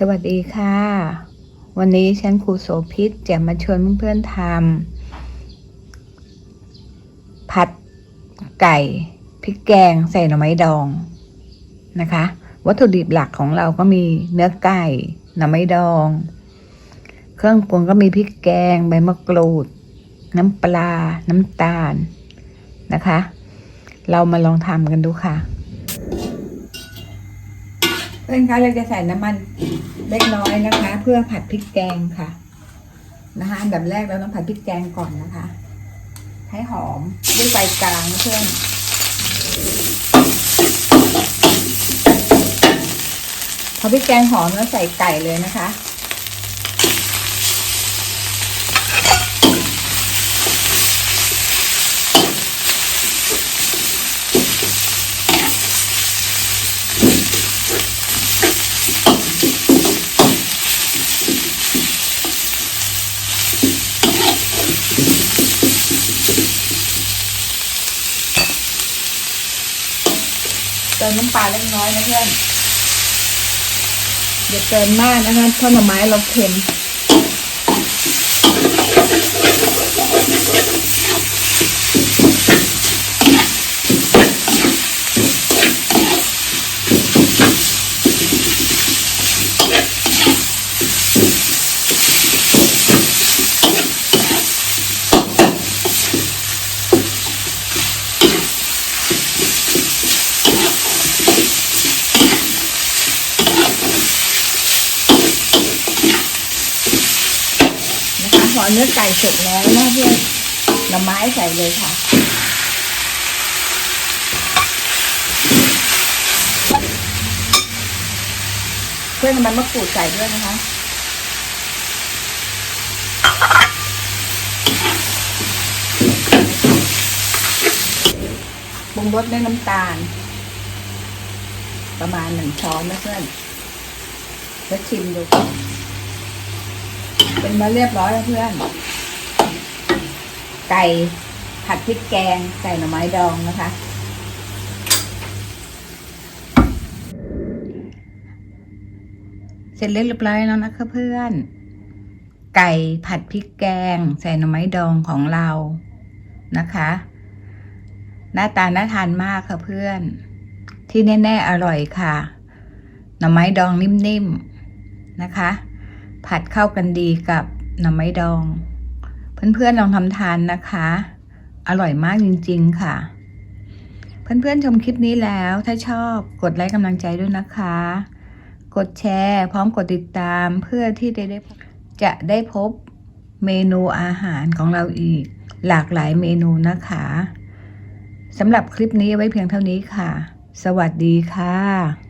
สวัสดีค่ะ วันนี้ฉันครูโสพิษจะมาชวนเพื่อนๆทำผัดไก่พริกแกงใส่หน่อไม้ดองนะคะ วัตถุดิบหลักของเราก็มีเนื้อไก่หน่อไม้ดอง เครื่องปรุงก็มีพริกแกงใบมะกรูด น้ำปลา น้ำตาลนะคะ เรามาลองทำกันดูค่ะ เพื่อนคะเราจะใส่น้ำมันเล็กน้อยนะคะ เพื่อผัดพริกแกงค่ะ นะคะอันดับแรกเราต้องผัดพริกแกงก่อนนะคะ ให้หอมด้วยไฟกลางเพื่อนพอพริกแกงหอมแล้วใส่ไก่เลยนะคะ ติมน้ำปลาเล็กน้อยนะเพื่อนอย่าเติมมากนะคะเพราะหน่อไม้เราเค็ม พอเนื้อไก่สุกแล้วนะเพื่อนหน่อไม้ใส่เลยค่ะเพื่อนมันมะกรูดใส่ด้วยนะคะปรุงรสด้วยน้ำตาล ประมาณหนึ่งช้อนนะเพื่อนแล้วชิมดูก่อน เป็นมาเรียบร้อยแล้วเพื่อน ไก่ผัดพริกแกงใส่หน่อไม้ดองนะคะ เสร็จเรียบร้อยแล้วนะคะเพื่อน ไก่ผัดพริกแกงใส่หน่อไม้ดองของเรานะคะ หน้าตาน่าทานมากค่ะเพื่อน ที่แน่ ๆ อร่อยค่ะ หน่อไม้ดองนิ่มๆนะคะ ผัดเข้ากันดีกับหน่อไม้ดอง เพื่อนๆลองทำทานนะคะ อร่อยมากจริงๆค่ะ เพื่อนๆชมคลิปนี้แล้วถ้าชอบกดไลค์กำลังใจด้วยนะคะ กดแชร์พร้อมกดติดตามเพื่อที่จะได้จะได้พบเมนูอาหารของเราอีก หลากหลายเมนูนะคะสำหรับคลิปนี้ไว้เพียงเท่านี้ค่ะ สวัสดีค่ะ